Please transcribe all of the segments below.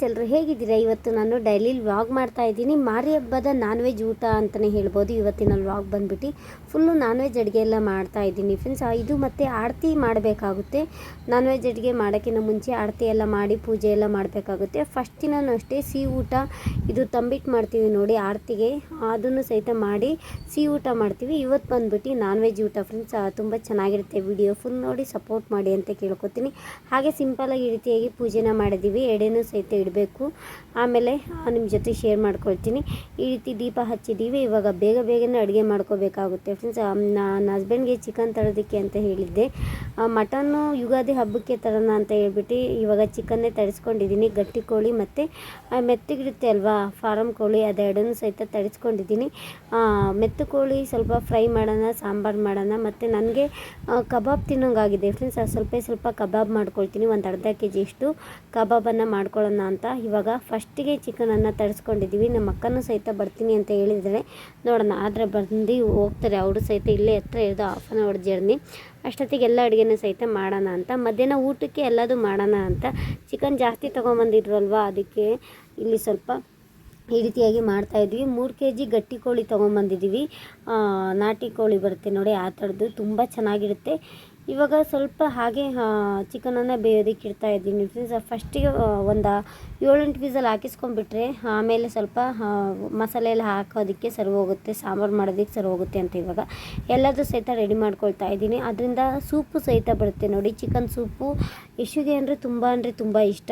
Friends ಎಲ್ಲರೂ ಹೇಗಿದ್ದೀರಾ? ಇವತ್ತು ನಾನು ಡೈಲಿ ವ್ಲಾಗ್ ಮಾಡ್ತಾ ಇದ್ದೀನಿ. ಮಾರಿ ಹಬ್ಬದ ನಾನ್ ವೆಜ್ ಊಟ ಅಂತಲೇ ಹೇಳ್ಬೋದು. ಇವತ್ತಿನ ವ್ಲಾಗ್ ಬಂದ್ಬಿಟ್ಟು ಫುಲ್ಲು ನಾನ್ ವೆಜ್ ಅಡುಗೆ ಎಲ್ಲ ಮಾಡ್ತಾ ಇದ್ದೀನಿ. ಫ್ರೆಂಡ್ಸ್ ಇದು ಮತ್ತು ಆರತಿ ಮಾಡಬೇಕಾಗುತ್ತೆ. ನಾನ್ ವೆಜ್ ಅಡುಗೆ ಮಾಡೋಕ್ಕಿಂತ ಮುಂಚೆ ಆರತಿ ಎಲ್ಲ ಮಾಡಿ ಪೂಜೆ ಎಲ್ಲ ಮಾಡಬೇಕಾಗುತ್ತೆ. ಫಸ್ಟ್ ಅಷ್ಟೇ ಸಿಹಿ ಊಟ. ಇದು ತಂಬಿಟ್ಟು ಮಾಡ್ತೀವಿ ನೋಡಿ ಆರತಿಗೆ. ಅದನ್ನು ಸಹಿತ ಮಾಡಿ ಸಿಹಿ ಊಟ ಮಾಡ್ತೀವಿ. ಇವತ್ತು ಬಂದ್ಬಿಟ್ಟು ನಾನ್ ವೆಜ್ ಊಟ ಫ್ರೆಂಡ್ಸ್ ತುಂಬ ಚೆನ್ನಾಗಿರುತ್ತೆ ವಿಡಿಯೋ ಫುಲ್ ನೋಡಿ ಸಪೋರ್ಟ್ ಮಾಡಿ ಅಂತ ಕೇಳ್ಕೊತೀನಿ. ಹಾಗೆ ಸಿಂಪಲಾಗಿ ಈ ರೀತಿಯಾಗಿ ಪೂಜೆನ ಮಾಡಿದ್ದೀವಿ. ಎಡೆನೂ ಸಹಿತ ಆಮೇಲೆ ನಿಮ್ಮ ಜೊತೆ ಶೇರ್ ಮಾಡ್ಕೊಳ್ತೀನಿ. ಈ ರೀತಿ ದೀಪ ಹಚ್ಚಿದ್ದೀವಿ ಇವಾಗ ಬೇಗ ಬೇಗನೆ ಅಡುಗೆ ಮಾಡ್ಕೋಬೇಕಾಗುತ್ತೆ. ಫ್ರೆಂಡ್ಸ್ ನನ್ನ ಹಸ್ಬೆಂಡ್ಗೆ ಚಿಕನ್ ತರೋದಕ್ಕೆ ಅಂತ ಹೇಳಿದ್ದೆ. ಮಟನ್ನು ಯುಗಾದಿ ಹಬ್ಬಕ್ಕೆ ತರೋಣ ಅಂತ ಹೇಳ್ಬಿಟ್ಟು ಇವಾಗ ಚಿಕನ್ನೇ ತರಿಸ್ಕೊಂಡಿದ್ದೀನಿ. ಗಟ್ಟಿ ಕೋಳಿ ಮತ್ತು ಮೆತ್ತಗಿರುತ್ತೆ ಅಲ್ವಾ? ಫಾರಮ್ ಕೋಳಿ ಅದೆರಡನ್ನೂ ಸಹಿತ ತರಿಸ್ಕೊಂಡಿದ್ದೀನಿ. ಮೆತ್ತು ಕೋಳಿ ಸ್ವಲ್ಪ ಫ್ರೈ ಮಾಡೋಣ, ಸಾಂಬಾರು ಮಾಡೋಣ. ಮತ್ತು ನನಗೆ ಕಬಾಬ್ ತಿನ್ನೋಂಗಾಗಿದೆ. ಫ್ರೆಂಡ್ಸ್ ಸ್ವಲ್ಪ ಸ್ವಲ್ಪ ಕಬಾಬ್ ಮಾಡ್ಕೊಳ್ತೀನಿ. ಒಂದು ಅರ್ಧ ಕೆ ಜಿಯಷ್ಟು ಕಬಾಬನ್ನು ಮಾಡ್ಕೊಳ್ಳೋಣ ಅಂತ. ಇವಾಗ ಫಸ್ಟಿಗೆ ಚಿಕನನ್ನು ತರಿಸ್ಕೊಂಡಿದ್ದೀವಿ. ನಮ್ಮ ಅಕ್ಕನೂ ಸಹಿತ ಬರ್ತೀನಿ ಅಂತ ಹೇಳಿದರೆ ನೋಡೋಣ, ಆದರೆ ಬಂದು ಹೋಗ್ತಾರೆ. ಅವರು ಸಹಿತ ಇಲ್ಲೇ ಹತ್ರ ಇರೋದು ಹಾಫ್ ಆನ್ ಅವರ್ ಜರ್ನಿ ಅಷ್ಟೊತ್ತಿಗೆ ಎಲ್ಲ ಅಡುಗೆನೂ ಸಹಿತ ಮಾಡೋಣ ಅಂತ. ಮಧ್ಯಾಹ್ನ ಊಟಕ್ಕೆ ಎಲ್ಲದು ಮಾಡೋಣ ಅಂತ. ಚಿಕನ್ ಜಾಸ್ತಿ ತೊಗೊಂಬಂದಿದ್ರಲ್ವಾ? ಅದಕ್ಕೆ ಇಲ್ಲಿ ಸ್ವಲ್ಪ ಈ ರೀತಿಯಾಗಿ ಮಾಡ್ತಾಯಿದ್ವಿ ಮೂರು ಕೆ ಜಿ ಗಟ್ಟಿ ಕೋಳಿ ತೊಗೊಂಬಂದಿದ್ದೀವಿ. ನಾಟಿ ಕೋಳಿ ಬರುತ್ತೆ ನೋಡಿ, ಆ ಥರದ್ದು. ತುಂಬ ಚೆನ್ನಾಗಿರುತ್ತೆ. ಇವಾಗ ಸ್ವಲ್ಪ ಹಾಗೆ ಚಿಕನನ್ನು ಬೇಯೋದಕ್ಕೆ ಇಡ್ತಾ ಇದ್ದೀನಿ. ಫ್ರೆಂಡ್ಸ್ ಫಸ್ಟಿಗೆ ಒಂದು ಏಳೆಂಟು ವಿಸಲ್ ಹಾಕಿಸ್ಕೊಂಡ್ಬಿಟ್ರೆ, ಆಮೇಲೆ ಸ್ವಲ್ಪ ಮಸಾಲೆ ಎಲ್ಲ ಹಾಕೋದಕ್ಕೆ ಸರಿ ಹೋಗುತ್ತೆ, ಸಾಂಬಾರು ಮಾಡೋದಕ್ಕೆ ಸರಿ ಹೋಗುತ್ತೆ ಅಂತ ಇವಾಗ ಎಲ್ಲದೂ ಸಹಿತ ರೆಡಿ ಮಾಡ್ಕೊಳ್ತಾ ಇದ್ದೀನಿ. ಅದರಿಂದ ಸೂಪು ಸಹಿತ ಬರುತ್ತೆ ನೋಡಿ ಚಿಕನ್ ಸೂಪು. ಯಶುಗೆ ಅಂದರೆ ತುಂಬ ಅಂದರೆ ತುಂಬ ಇಷ್ಟ.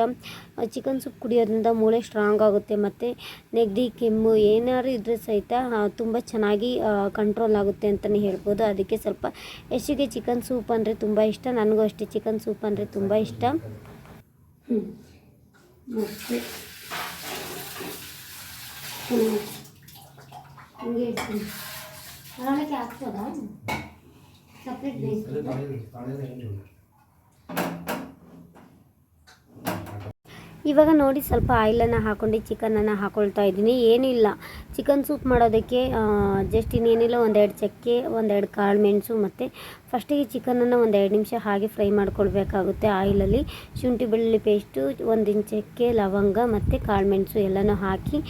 ಚಿಕನ್ ಸೂಪ್ ಕುಡಿಯೋದ್ರಿಂದ ಮೂಳೆ ಸ್ಟ್ರಾಂಗ್ ಆಗುತ್ತೆ ಮತ್ತು ನೆಗಡಿ, ಕೆಮ್ಮು, ಏನಾದ್ರು ಇದ್ರೆ ಸಹಿತ ತುಂಬ ಚೆನ್ನಾಗಿ ಕಂಟ್ರೋಲ್ ಆಗುತ್ತೆ ಅಂತಲೇ ಹೇಳ್ಬೋದು. ಅದಕ್ಕೆ ಸ್ವಲ್ಪ ಯಶುಗೆ ಚಿಕನ್ ಸೂಪ್ ಅಂದರೆ ತುಂಬ ಇಷ್ಟ. ನನಗೂ ಅಷ್ಟೇ ಚಿಕನ್ ಸೂಪ್ ಅಂದರೆ ತುಂಬ ಇಷ್ಟ. ಹ್ಞೂ ಹಾಕ್ಬೋದಾ? ಸಪ್ರೇಟ್ ಇವಾಗ ನೋಡಿ ಸ್ವಲ್ಪ ಆಯಿಲನ್ನು ಹಾಕ್ಕೊಂಡು ಚಿಕನನ್ನು ಹಾಕ್ಕೊಳ್ತಾ ಇದ್ದೀನಿ. ಏನಿಲ್ಲ. ಚಿಕನ್ ಸೂಪ್ ಮಾಡೋದಕ್ಕೆ ಜಸ್ಟ್ ಇನ್ನೇನಿಲ್ಲ, ಒಂದೆರಡು ಚಕ್ಕೆ, ಒಂದೆರಡು ಕಾಳು ಮೆಣಸು ಮತ್ತು ಫಸ್ಟಿಗೆ ಚಿಕನನ್ನು ಒಂದೆರಡು ನಿಮಿಷ ಹಾಗೆ ಫ್ರೈ ಮಾಡ್ಕೊಳ್ಬೇಕಾಗುತ್ತೆ ಆಯಿಲಲ್ಲಿ. ಶುಂಠಿ ಬೆಳ್ಳುಳ್ಳಿ ಪೇಸ್ಟು ಒಂದು ಇಂಚ್ ಚಕ್ಕೆ, ಲವಂಗ ಮತ್ತು ಕಾಳು ಮೆಣಸು ಎಲ್ಲನೂ ಹಾಕಿ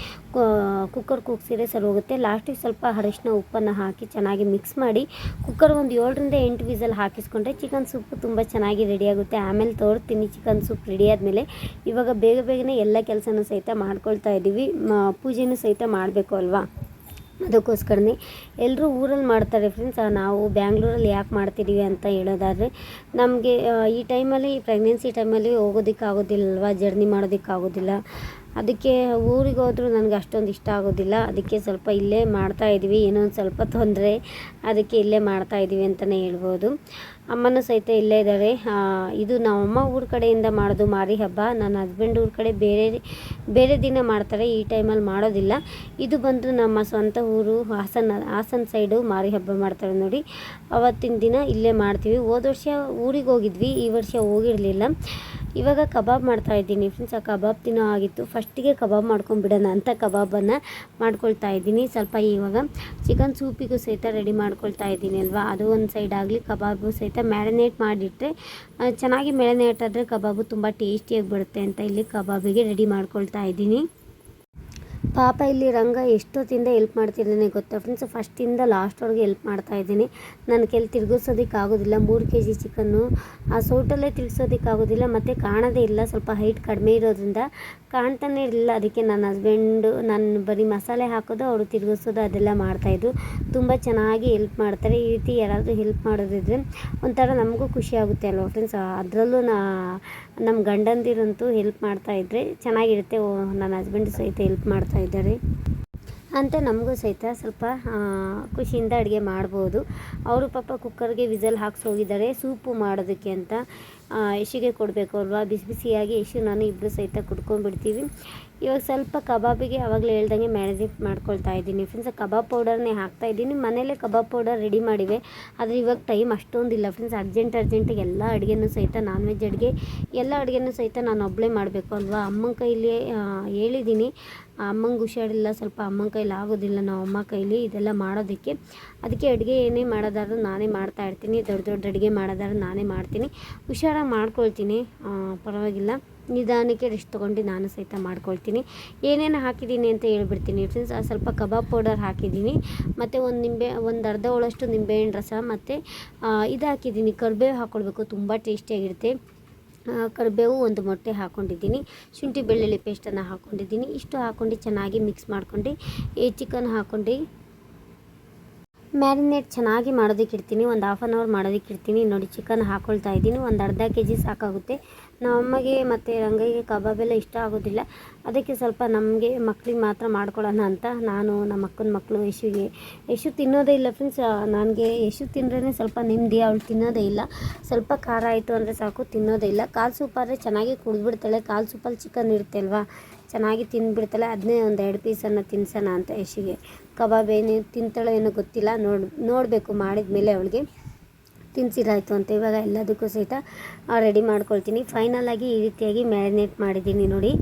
ಕುಕ್ಕರ್ ಕೂಗಿಸಿದ್ರೆ ಸರಿ ಹೋಗುತ್ತೆ. ಲಾಸ್ಟಿಗೆ ಸ್ವಲ್ಪ ಅರಿಶಿನ ಉಪ್ಪನ್ನು ಹಾಕಿ ಚೆನ್ನಾಗಿ ಮಿಕ್ಸ್ ಮಾಡಿ ಕುಕ್ಕರ್ ಒಂದು ಏಳರಿಂದ ಎಂಟು ವಿಸಲ್ ಹಾಕಿಸ್ಕೊಂಡ್ರೆ ಚಿಕನ್ ಸೂಪ್ ತುಂಬ ಚೆನ್ನಾಗಿ ರೆಡಿಯಾಗುತ್ತೆ ಆಮೇಲೆ ತೋರ್ತೀನಿ ಚಿಕನ್ ಸೂಪ್ ರೆಡಿ ಆದಮೇಲೆ ಇವಾಗ ಬೇಗ ಬೇಗನೆ ಎಲ್ಲ ಕೆಲಸನೂ ಸಹಿತ ಮಾಡ್ಕೊಳ್ತಾ ಇದ್ದೀವಿ. ಪೂಜೆನೂ ಸಹಿತ ಮಾಡಬೇಕು ಅಲ್ವಾ? ಅದಕ್ಕೋಸ್ಕರನೇ ಎಲ್ಲರೂ ಊರಲ್ಲಿ ಮಾಡ್ತಾರೆ ಫ್ರೆಂಡ್ಸ್ ನಾವು ಬ್ಯಾಂಗ್ಳೂರಲ್ಲಿ ಯಾಕೆ ಮಾಡ್ತಿದ್ದೀವಿ ಅಂತ ಹೇಳೋದಾದರೆ ನಮಗೆ ಈ ಟೈಮಲ್ಲಿ ಪ್ರೆಗ್ನೆನ್ಸಿ ಟೈಮಲ್ಲಿ ಹೋಗೋದಕ್ಕೆ ಆಗೋದಿಲ್ಲಲ್ವ ಜರ್ನಿ ಮಾಡೋದಕ್ಕಾಗೋದಿಲ್ಲ. ಅದಕ್ಕೆ ಊರಿಗೆ ಹೋದರೂ ನನಗೆ ಅಷ್ಟೊಂದು ಇಷ್ಟ ಆಗೋದಿಲ್ಲ. ಅದಕ್ಕೆ ಸ್ವಲ್ಪ ಇಲ್ಲೇ ಮಾಡ್ತಾ ಇದ್ವಿ. ಏನೋ ಒಂದು ಸ್ವಲ್ಪ ತೊಂದರೆ. ಅದಕ್ಕೆ ಇಲ್ಲೇ ಮಾಡ್ತಾ ಇದ್ದೀವಿ ಅಂತಲೇ ಹೇಳ್ಬೋದು. ಅಮ್ಮನೂ ಸಹಿತ ಇಲ್ಲೇ ಇದ್ದಾರೆ. ಇದು ನಮ್ಮಮ್ಮ ಊರ ಕಡೆಯಿಂದ ಮಾಡೋದು ಮಾರಿ ಹಬ್ಬ. ನನ್ನ ಹಸ್ಬೆಂಡ್ ಊರ ಕಡೆ ಬೇರೆ ಬೇರೆ ದಿನ ಮಾಡ್ತಾರೆ. ಈ ಟೈಮಲ್ಲಿ ಮಾಡೋದಿಲ್ಲ. ಇದು ಬಂದು ನಮ್ಮ ಸ್ವಂತ ಊರು ಹಾಸನ ಹಾಸನ ಸೈಡು ಮಾರಿ ಹಬ್ಬ ಮಾಡ್ತಾರೆ ನೋಡಿ. ಅವತ್ತಿನ ದಿನ ಇಲ್ಲೇ ಮಾಡ್ತೀವಿ. ಹೋದ ವರ್ಷ ಊರಿಗೆ ಹೋಗಿದ್ವಿ. ಈ ವರ್ಷ ಹೋಗಿರಲಿಲ್ಲ. ಇವಾಗ ಕಬಾಬ್ ಮಾಡ್ತಾ ಇದ್ದೀನಿ ಫ್ರೆಂಡ್ಸ್ ಆ ಕಬಾಬ್ ತಿನ್ನೋ ಆಗಿತ್ತು ಫಸ್ಟಿಗೆ ಕಬಾಬ್ ಮಾಡ್ಕೊಂಡ್ಬಿಡೋಣ ಅಂತ ಕಬಾಬನ್ನು ಮಾಡ್ಕೊಳ್ತಾ ಇದ್ದೀನಿ. ಸ್ವಲ್ಪ ಇವಾಗ ಚಿಕನ್ ಸೂಪಿಗೂ ಸಹಿತ ರೆಡಿ ಮಾಡ್ಕೊಳ್ತಾ ಇದ್ದೀನಿ ಅಲ್ವಾ? ಅದು ಒಂದು ಸೈಡ್ ಆಗಲಿ, ಕಬಾಬು ಸಹಿತ ಮ್ಯಾರಿನೇಟ್ ಮಾಡಿಟ್ಟರೆ ಚೆನ್ನಾಗಿ ಮ್ಯಾರಿನೇಟ್ ಆದರೆ ಕಬಾಬು ತುಂಬ ಟೇಸ್ಟಿಯಾಗಿ ಬರುತ್ತೆ ಅಂತ ಇಲ್ಲಿ ಕಬಾಬಿಗೆ ರೆಡಿ ಮಾಡ್ಕೊಳ್ತಾ ಇದ್ದೀನಿ. ಪಾಪ ಇಲ್ಲಿ ರಂಗ ಎಷ್ಟೊತ್ತಿಂದ ಹೆಲ್ಪ್ ಮಾಡ್ತಿದ್ದಾನೆ ಗೊತ್ತಾ ಫ್ರೆಂಡ್ಸ್ ಫಸ್ಟಿಂದ ಲಾಸ್ಟ್ವರೆಗೆ ಹೆಲ್ಪ್ ಮಾಡ್ತಾ ಇದ್ದೀನಿ. ನನ್ನ ಕೆಲ್ ತಿರುಗಿಸೋದಕ್ಕೆ ಆಗೋದಿಲ್ಲ. ಮೂರು ಕೆ ಜಿ ಚಿಕನ್ನು ಆ ಸೌಟಲ್ಲೇ ತಿರ್ಗಿಸೋದಕ್ಕೆ ಆಗೋದಿಲ್ಲ. ಮತ್ತು ಕಾಣೋದೇ ಇಲ್ಲ. ಸ್ವಲ್ಪ ಹೈಟ್ ಕಡಿಮೆ ಇರೋದ್ರಿಂದ ಕಾಣ್ತಾನೇ ಇರಲಿಲ್ಲ. ಅದಕ್ಕೆ ನನ್ನ ಹಸ್ಬೆಂಡು ನಾನು ಬರೀ ಮಸಾಲೆ ಹಾಕೋದು, ಅವರು ತಿರುಗಿಸೋದು, ಅದೆಲ್ಲ ಮಾಡ್ತಾಯಿದ್ರು ತುಂಬ ಚೆನ್ನಾಗಿ ಹೆಲ್ಪ್ ಮಾಡ್ತಾರೆ. ಈ ರೀತಿ ಯಾರಾದರೂ ಹೆಲ್ಪ್ ಮಾಡೋದಿದ್ರೆ ಒಂಥರ ನಮಗೂ ಖುಷಿ ಆಗುತ್ತೆ ಅಲ್ವಾ ಫ್ರೆಂಡ್ಸ್ ಅದರಲ್ಲೂ ನಮ್ಮ ಗಂಡಂದಿರಂತೂ ಹೆಲ್ಪ್ ಮಾಡ್ತಾಯಿದ್ರೆ ಚೆನ್ನಾಗಿರುತ್ತೆ. ನನ್ನ ಹಸ್ಬೆಂಡ್ ಸಹಿತ ಹೆಲ್ಪ್ ಮಾಡ್ತಾ ಇದ್ದಾರೆ. ಅಂತ ನಮಗೂ ಸಹಿತ ಸ್ವಲ್ಪ ಖುಷಿಯಿಂದ ಅಡುಗೆ ಮಾಡ್ಬೋದು. ಅವರು ಪಾಪ ಕುಕ್ಕರ್ಗೆ ವಿಸಲ್ ಹಾಕ್ಸಿ ಹೋಗಿದ್ದಾರೆ. ಸೂಪು ಮಾಡೋದಕ್ಕೆ ಅಂತ ಯಶಿಗೆ ಕೊಡಬೇಕು ಅಲ್ವಾ? ಬಿಸಿ ಬಿಸಿಯಾಗಿ ಯಶು, ನಾನು ಇಬ್ಬರು ಸಹಿತ ಕುಡ್ಕೊಂಡ್ಬಿಡ್ತೀವಿ. ಇವಾಗ ಸ್ವಲ್ಪ ಕಬಾಬಿಗೆ ಆವಾಗಲೇ ಹೇಳ್ದಂಗೆ ಮ್ಯಾನೇಜ್ ಮಾಡ್ಕೊಳ್ತಾ ಇದ್ದೀನಿ. ಫ್ರೆಂಡ್ಸ್ ಕಬಾಬ್ ಪೌಡರ್ನೇ ಹಾಕ್ತಾ ಇದ್ದೀನಿ. ಮನೇಲೇ ಕಬಾಬ್ ಪೌಡರ್ ರೆಡಿ ಮಾಡಿವೆ. ಆದರೆ ಇವಾಗ ಟೈಮ್ ಅಷ್ಟೊಂದಿಲ್ಲ. ಫ್ರೆಂಡ್ಸ್ ಅರ್ಜೆಂಟ್ ಅರ್ಜೆಂಟಿಗೆ ಎಲ್ಲ ಅಡುಗೆನೂ ಸಹಿತ ನಾನ್ ವೆಜ್ ಅಡುಗೆ, ಎಲ್ಲ ಅಡುಗೆನೂ ಸಹಿತ ನಾನು ಒಬ್ಬಳೇ ಮಾಡಬೇಕು ಅಲ್ವಾ? ಅಮ್ಮನ ಕೈಲಿ ಹೇಳಿದ್ದೀನಿ. ಅಮ್ಮಂಗೆ ಹುಷಾರಿಲ್ಲ. ಸ್ವಲ್ಪ ಅಮ್ಮನ ಕೈಲಿ ಆಗೋದಿಲ್ಲ ನಾವು ಅಮ್ಮ ಕೈಲಿ ಇದೆಲ್ಲ ಮಾಡೋದಕ್ಕೆ. ಅದಕ್ಕೆ ಅಡುಗೆ ಏನೇ ಮಾಡೋದಾದ್ರೂ ನಾನೇ ಮಾಡ್ತಾ ಇರ್ತೀನಿ. ದೊಡ್ಡ ದೊಡ್ಡ ಅಡುಗೆ ಮಾಡೋದಾದ್ರೂ ನಾನೇ ಮಾಡ್ತೀನಿ. ಹುಷಾರಾಗಿ ಮಾಡ್ಕೊಳ್ತೀನಿ. ಪರವಾಗಿಲ್ಲ. ನಿಧಾನಕ್ಕೆ ರೆಸ್ಟ್ ತೊಗೊಂಡು ನಾನು ಸಹಿತ ಮಾಡ್ಕೊಳ್ತೀನಿ. ಏನೇನು ಹಾಕಿದ್ದೀನಿ ಅಂತ ಹೇಳ್ಬಿಡ್ತೀನಿ ಫ್ರೆಂಡ್ಸ್ ಸ್ವಲ್ಪ ಕಬಾಬ್ ಪೌಡರ್ ಹಾಕಿದ್ದೀನಿ, ಮತ್ತು ಒಂದು ನಿಂಬೆ, ಒಂದು ಅರ್ಧ ಹೋಳಷ್ಟು ನಿಂಬೆಹಣ್ಣು ರಸ, ಮತ್ತು ಇದು ಹಾಕಿದ್ದೀನಿ. ಕರಿಬೇವು ಹಾಕ್ಕೊಳ್ಬೇಕು ತುಂಬ ಟೇಸ್ಟಿಯಾಗಿರುತ್ತೆ ಕರಿಬೇವು ಒಂದು ಮೊಟ್ಟೆ ಹಾಕ್ಕೊಂಡಿದ್ದೀನಿ ಶುಂಠಿ ಬೆಳ್ಳುಳ್ಳಿ ಪೇಸ್ಟನ್ನು ಹಾಕ್ಕೊಂಡಿದ್ದೀನಿ ಇಷ್ಟು ಹಾಕ್ಕೊಂಡು ಚೆನ್ನಾಗಿ ಮಿಕ್ಸ್ ಮಾಡ್ಕೊಂಡು ಈ ಚಿಕನ್ ಹಾಕ್ಕೊಂಡು ಮ್ಯಾರಿನೇಟ್ ಚೆನ್ನಾಗಿ ಮಾಡೋದಕ್ಕೆ ಇಡ್ತೀನಿ. ಒಂದು ಹಾಫ್ ಆನ್ ಅವರ್ ಮಾಡೋದಕ್ಕೆ ಇಡ್ತೀನಿ. ನೋಡಿ ಚಿಕನ್ ಹಾಕ್ಕೊಳ್ತಾ ಇದ್ದೀನಿ. ಒಂದು ಅರ್ಧ ಕೆ ಜಿ ಸಾಕಾಗುತ್ತೆ. ನಮ್ಮಮ್ಮಗೆ ಮತ್ತು ರಂಗಯ್ಯಗೆ ಕಬಾಬ್ ಎಲ್ಲ ಇಷ್ಟ ಆಗೋದಿಲ್ಲ. ಅದಕ್ಕೆ ಸ್ವಲ್ಪ ನಮಗೆ ಮಕ್ಳಿಗೆ ಮಾತ್ರ ಮಾಡ್ಕೊಳ್ಳೋಣ ಅಂತ ನಾನು ನಮ್ಮ ಅಕ್ಕನ ಮಕ್ಕಳು ಯಶುಗೆ ಯಶು ತಿನ್ನೋದೇ ಇಲ್ಲ ಫ್ರೆಂಡ್ಸ್ ನನಗೆ ಯಶು ತಿಂದ್ರೇ ಸ್ವಲ್ಪ ನೆಮ್ಮದಿ. ಅವಳು ತಿನ್ನೋದೇ ಇಲ್ಲ. ಸ್ವಲ್ಪ ಖಾರ ಆಯಿತು ಅಂದರೆ ಸಾಕು, ತಿನ್ನೋದೇ ಇಲ್ಲ. ಕಾಲು ಸೂಪಾದರೆ ಚೆನ್ನಾಗಿ ಕುಡಿದ್ಬಿಡ್ತಾಳೆ. ಕಾಲು ಸೂಪಲ್ಲಿ ಚಿಕನ್ ಇರುತ್ತೆ ಅಲ್ವಾ? ಚೆನ್ನಾಗಿ ತಿಂದ್ಬಿಡ್ತಾಳೆ ಅದನ್ನೇ ಒಂದು ಎರಡು ಪೀಸನ್ನು ತಿನ್ಸೋಣ ಅಂತ ಯಶಿಗೆ. ಕಬಾಬ್ ಏನು ತಿಂತಾಳೋ ಏನೋ ಗೊತ್ತಿಲ್ಲ, ನೋಡ್, ನೋಡಬೇಕು ಮಾಡಿದ ಮೇಲೆ ಅವಳಿಗೆ ತಿನ್ಸಿರಾಯ್ತು ಅಂತ. ಇವಾಗ ಎಲ್ಲದಕ್ಕೂ ಸಹಿತ ರೆಡಿ ಮಾಡ್ಕೊಳ್ತೀನಿ. ಫೈನಲಾಗಿ ಈ ರೀತಿಯಾಗಿ ಮ್ಯಾರಿನೇಟ್ ಮಾಡಿದ್ದೀನಿ ನೋಡಿ.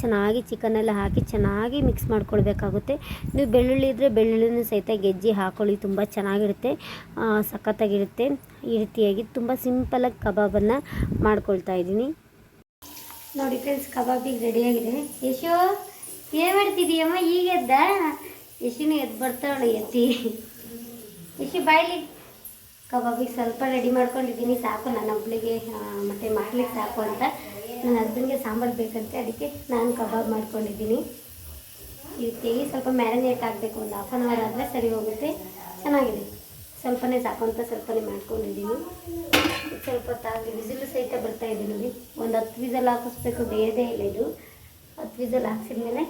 ಚೆನ್ನಾಗಿ ಚಿಕನೆಲ್ಲ ಹಾಕಿ ಚೆನ್ನಾಗಿ ಮಿಕ್ಸ್ ಮಾಡ್ಕೊಳ್ಬೇಕಾಗುತ್ತೆ. ನೀವು ಬೆಳ್ಳುಳ್ಳಿ ಇದ್ದರೆ ಬೆಳ್ಳುಳ್ಳಿನೂ ಸಹಿತ ಗೆಜ್ಜಿ ಹಾಕೊಳ್ಳಿ, ತುಂಬ ಚೆನ್ನಾಗಿರುತ್ತೆ ಸಖತ್ತಾಗಿರುತ್ತೆ. ಈ ರೀತಿಯಾಗಿ ತುಂಬ ಸಿಂಪಲಾಗಿ ಕಬಾಬನ್ನು ಮಾಡ್ಕೊಳ್ತಾ ಇದ್ದೀನಿ. ನೋಡಿ ಫ್ರೆಂಡ್ಸ್ ಕಬಾಬಿಗೆ ರೆಡಿಯಾಗಿದೆ ಯಶು ಏನು ಮಾಡ್ತಿದ್ದೀಯಮ್ಮ ಈಗ ಎದ್ದ? ಯಶುನು ಎದ್ದು ಬರ್ತಾವಳು ಎತ್ತಿ. ಯಶು ಬಾಯ್ಲಿ. ಕಬಾಬಿಗೆ ಸ್ವಲ್ಪ ರೆಡಿ ಮಾಡ್ಕೊಂಡಿದ್ದೀನಿ ಸಾಕು. ನನ್ನ ಒಬ್ಳಿಗೆ ಆ, ಮತ್ತೆ ಮಾಡ್ಲಿಕ್ಕೆ ಸಾಕು ಅಂತ. ನನ್ನ ಹಸ್ಬೆಂಡ್ಗೆ ಸಾಂಬಾರು ಬೇಕಂತೆ ಅದಕ್ಕೆ ನಾನು ಕಬಾಬ್ ಮಾಡ್ಕೊಂಡಿದ್ದೀನಿ. ಈ ಸ್ವಲ್ಪ ಮ್ಯಾರಿನೇಟ್ ಆಗಬೇಕು ಒಂದು ಹಾಫ್ ಆನ್ ಅವರ್ ಆದರೆ ಸರಿ ಹೋಗುತ್ತೆ. ಚೆನ್ನಾಗಿದೆ. ಸ್ವಲ್ಪನೇ ಅಂತ ಸ್ವಲ್ಪನೇ ಮಾಡ್ಕೊಂಡಿದ್ದೀನಿ. ಸ್ವಲ್ಪ ತಾಗಿ ವಿಸಿಲು ಸಹಿತ ಬರ್ತಾ ಇದೆ ನೋಡಿ. ಒಂದು ಹತ್ತು ವಿಸಲ್ ಹಾಕಿಸ್ಬೇಕು ಬೇಯದೇ ಇಲ್ಲ ಇದು. ಹತ್ತು ವಿಸಲ್ ಹಾಕ್ಸಿದ್ಮೇಲೆ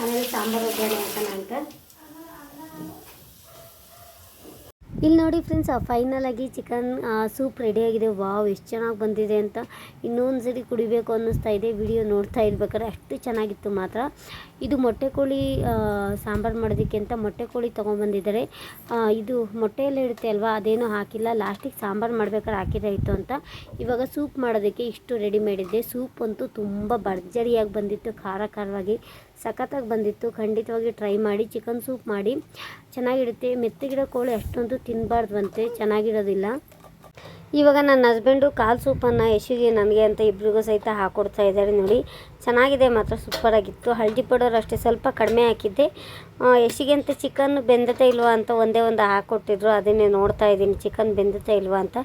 ಆಮೇಲೆ ಸಾಂಬಾರು ಒಗ್ಗರಣೆ ಹಾಕೋಣ ಅಂತ. ಇಲ್ಲಿ ನೋಡಿ ಫ್ರೆಂಡ್ಸ್ ಫೈನಲ್ ಆಗಿ ಚಿಕನ್ ಸೂಪ್ ರೆಡಿಯಾಗಿದೆ ವಾವ್ ಎಷ್ಟು ಚೆನ್ನಾಗಿ ಬಂದಿದೆ ಅಂತ ಇನ್ನೊಂದು ಸರಿ ಕುಡಿಬೇಕು ಅನ್ನಿಸ್ತಾ ಇದೆ. ವಿಡಿಯೋ ನೋಡ್ತಾ ಇರ್ಬೇಕಾದ್ರೆ ಅಷ್ಟು ಚೆನ್ನಾಗಿತ್ತು ಮಾತ್ರ. ಇದು ಮೊಟ್ಟೆ ಕೋಳಿ ಸಾಂಬಾರು ಮಾಡೋದಕ್ಕೆ ಅಂತ ಮೊಟ್ಟೆ ಕೋಳಿ ತೊಗೊಂಬಂದಿದ್ದಾರೆ ಇದು ಮೊಟ್ಟೆಯಲ್ಲೇ ಇರುತ್ತೆ ಅಲ್ವಾ? ಅದೇನೂ ಹಾಕಿಲ್ಲ. ಲಾಸ್ಟಿಗೆ ಸಾಂಬಾರು ಮಾಡ್ಬೇಕಾದ್ರೆ ಹಾಕಿದಾಯಿತು ಅಂತ. ಇವಾಗ ಸೂಪ್ ಮಾಡೋದಕ್ಕೆ ಇಷ್ಟು ರೆಡಿ ಮಾಡಿದ್ದೆ ಸೂಪ್ ಅಂತೂ ತುಂಬ ಭರ್ಜರಿಯಾಗಿ ಬಂದಿತ್ತು, ಖಾರ ಖಾರವಾಗಿ. ಸಖತ್ತಾಗಿ ಬಂದಿತ್ತು. ಖಂಡಿತವಾಗಿ ಟ್ರೈ ಮಾಡಿ ಚಿಕನ್ ಸೂಪ್ ಮಾಡಿ. ಚೆನ್ನಾಗಿರುತ್ತೆ. ಮೆತ್ತಗಿರೋ ಕೋಳಿ ಅಷ್ಟೊಂದು ತಿನ್ನಬಾರ್ದಂತೆ ಚೆನ್ನಾಗಿರೋದಿಲ್ಲ. ಇವಾಗ ನನ್ನ ಹಸ್ಬೆಂಡು ಕಾಲು ಸೂಪನ್ನು ಯಶಿಗೆ, ನನಗೆ ಅಂತ ಇಬ್ರಿಗೂ ಸಹಿತ ಹಾಕ್ಕೊಡ್ತಾ ಇದ್ದಾರೆ ನೋಡಿ. ಚೆನ್ನಾಗಿದೆ ಮಾತ್ರ ಸೂಪರಾಗಿತ್ತು ಹಳದಿ ಪೌಡರ್ ಅಷ್ಟೇ, ಸ್ವಲ್ಪ ಕಡಿಮೆ ಹಾಕಿದ್ದೆ. ಯಶಿಗೆ ಅಂತ ಚಿಕನ್ ಬೆಂದತೆ ಇಲ್ವಾ ಅಂತ ಒಂದೇ ಒಂದು ಹಾಕ್ಕೊಟ್ಟಿದ್ರು ಅದನ್ನೇ ನೋಡ್ತಾ ಇದ್ದೀನಿ ಚಿಕನ್ ಬೆಂದತೆ ಇಲ್ವಾ ಅಂತ.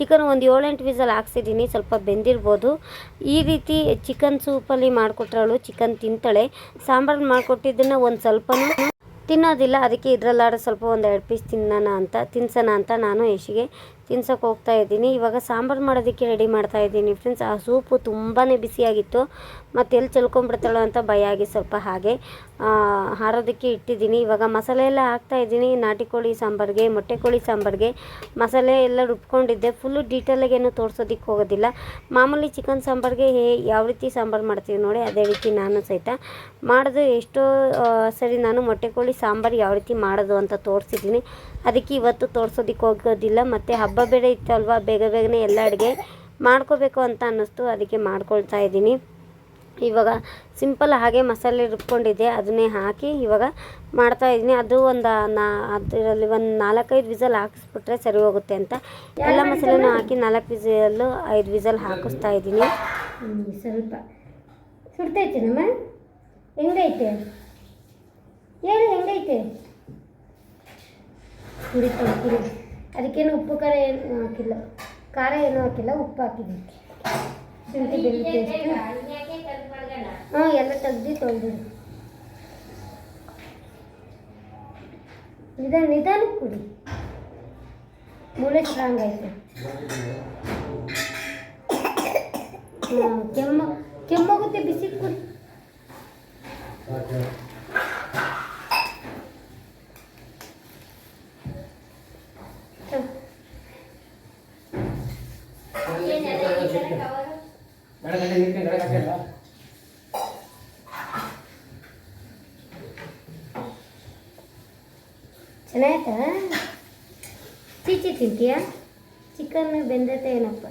ಚಿಕನ್ ಒಂದು ಏಳೆಂಟು ವಿಸಲ್ ಹಾಕ್ಸಿದ್ದೀನಿ, ಸ್ವಲ್ಪ ಬೆಂದಿರ್ಬೋದು. ಈ ರೀತಿ ಚಿಕನ್ ಸೂಪಲ್ಲಿ ಮಾಡಿಕೊಟ್ರಳು ಚಿಕನ್ ತಿಂತಾಳೆ. ಸಾಂಬಾರು ಮಾಡಿಕೊಟ್ಟಿದ್ದನ್ನು ಒಂದು ಸ್ವಲ್ಪನೂ ತಿನ್ನೋದಿಲ್ಲ. ಅದಕ್ಕೆ ಇದ್ರಲ್ಲಾಡ ಸ್ವಲ್ಪ ಒಂದು ಎರಡು ಪೀಸ್ ತಿನ್ನೋಣ ಅಂತ, ತಿನ್ಸೋಣ ಅಂತ ನಾನು ಯಶಿಗೆ ತಿನ್ಸೋಕೆ ಹೋಗ್ತಾ ಇದ್ದೀನಿ. ಇವಾಗ ಸಾಂಬಾರು ಮಾಡೋದಕ್ಕೆ ರೆಡಿ ಮಾಡ್ತಾ ಇದ್ದೀನಿ. ಫ್ರೆಂಡ್ಸ್ ಆ ಸೂಪು ತುಂಬಾ ಬಿಸಿಯಾಗಿತ್ತು ಮತ್ತು ಎಲ್ಲಿ ಚೆಲ್ಕೊಂಡ್ಬಿಡ್ತಾಳೋ ಅಂತ ಭಯ ಆಗಿ ಸ್ವಲ್ಪ ಹಾಗೆ ಹಾರೋದಕ್ಕೆ ಇಟ್ಟಿದ್ದೀನಿ. ಇವಾಗ ಮಸಾಲೆ ಎಲ್ಲ ಹಾಕ್ತಾ ಇದ್ದೀನಿ. ನಾಟಿ ಕೋಳಿ ಸಾಂಬಾರಿಗೆ, ಮೊಟ್ಟೆ ಕೋಳಿ ಸಾಂಬಾರಿಗೆ. ಮಸಾಲೆ ಎಲ್ಲ ರುಬ್ಕೊಂಡಿದ್ದೆ. ಫುಲ್ಲು ಡೀಟೇಲಾಗೇನು ತೋರಿಸೋದಕ್ಕೆ ಹೋಗೋದಿಲ್ಲ. ಮಾಮೂಲಿ ಚಿಕನ್ ಸಾಂಬಾರಿಗೆ ಹೇ, ಯಾವ ರೀತಿ ಸಾಂಬಾರು ಮಾಡ್ತೀವಿ ನೋಡಿ, ಅದೇ ರೀತಿ ನಾನು ಸಹಿತ ಮಾಡೋದು. ಎಷ್ಟೋ ಸರಿ ನಾನು ಮೊಟ್ಟೆ ಕೋಳಿ ಸಾಂಬಾರು ಯಾವ ರೀತಿ ಮಾಡೋದು ಅಂತ ತೋರಿಸಿದ್ದೀನಿ. ಅದಕ್ಕೆ ಇವತ್ತು ತೋರಿಸೋದಕ್ಕೆ ಹೋಗೋದಿಲ್ಲ. ಮತ್ತು ಹಬ್ಬ ಬೇರೆ ಇತ್ತಲ್ವ, ಬೇಗ ಬೇಗನೆ ಎಲ್ಲ ಅಡುಗೆ ಮಾಡ್ಕೋಬೇಕು ಅಂತ ಅನ್ನಿಸ್ತು. ಅದಕ್ಕೆ ಮಾಡ್ಕೊಳ್ತಾ ಇದ್ದೀನಿ. ಇವಾಗ ಸಿಂಪಲ್ ಹಾಗೆ ಮಸಾಲೆ ರುಬ್ಕೊಂಡಿದ್ದೆ, ಅದನ್ನೇ ಹಾಕಿ ಇವಾಗ ಮಾಡ್ತಾ ಇದ್ದೀನಿ. ಅದು ಒಂದು ನಾ, ಅದರಲ್ಲಿ ಒಂದು ನಾಲ್ಕೈದು ವಿಸಲ್ ಹಾಕಿಸ್ಬಿಟ್ರೆ ಸರಿ ಹೋಗುತ್ತೆ ಅಂತ. ಎಲ್ಲ ಮಸಾಲೆನೂ ಹಾಕಿ ನಾಲ್ಕು ವಿಸಲ್ಲು ಐದು ವಿಸಲ್ ಹಾಕಿಸ್ತಾ ಇದ್ದೀನಿ. ಸ್ವಲ್ಪ. ಸುಡ್ತೈತೆ ನಮ್ಮ? ಹೆಂಗೈತೆ? ಹೇಳಿ, ಹೆಂಗೈತೆ? ಕುಡಿ ಅದಕ್ಕೇನು ಉಪ್ಪು, ಖಾರ ಏನು ಹಾಕಿಲ್ಲ. ಖಾರ ಏನೂ ಹಾಕಿಲ್ಲ, ಉಪ್ಪು ಹಾಕಿದ್ದೀನಿ ಬೆಳ್ಳುಳ್ಳಿ ಪೇಸ್ಟ್ ಹಾಂ ಎಲ್ಲ ತೆಗ್ದು ತೊಳೆದಿಡು ನಿಧಾನ ನಿಧಾನಕ್ಕೆ ಕುಡಿ. ಮೂಳೆ ಸ್ಟ್ರಾಂಗ್ ಆಯಿತು. ಹಾಂ ಕೆಮ್ಮ ಕೆಮ್ಮಾಗುತ್ತೆ ಬಿಸಿ ಕುಡಿ. ಹ. ಚೆನ್ನಾಯ್ತಾ ಚೀಚಿ ತಿಂತೀಯಾ ಚಿಕನ್ ಬೆಂದೈತೆ ಏನಪ್ಪ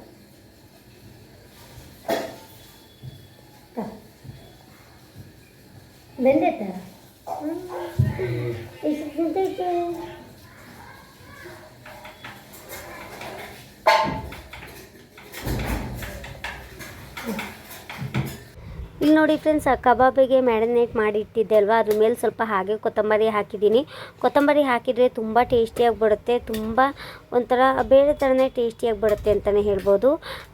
ತ. ಬೆಂದೈತಾ ಹ್ಮ್. ಎಷ್ಟು ತಿಂತೈತೆ ಇಲ್ಲಿ ನೋಡಿ ಫ್ರೆಂಡ್ಸ್ ಕಬಾಬಿಗೆ ಮ್ಯಾರಿನೇಟ್ ಮಾಡಿ ಇಟ್ಟಿದ್ದೆ ಅಲ್ವಾ? ಅದ್ರ ಮೇಲೆ ಸ್ವಲ್ಪ ಹಾಗೆ ಕೊತ್ತಂಬರಿ ಹಾಕಿದ್ದೀನಿ. ಕೊತ್ತಂಬರಿ ಹಾಕಿದರೆ ತುಂಬ ಟೇಸ್ಟಿಯಾಗಿ ಬರುತ್ತೆ ತುಂಬ ಒಂಥರ ಬೇರೆ ಥರನೇ ಟೇಸ್ಟಿಯಾಗಿ ಬರುತ್ತೆ ಅಂತಲೇ ಹೇಳ್ಬೋದು.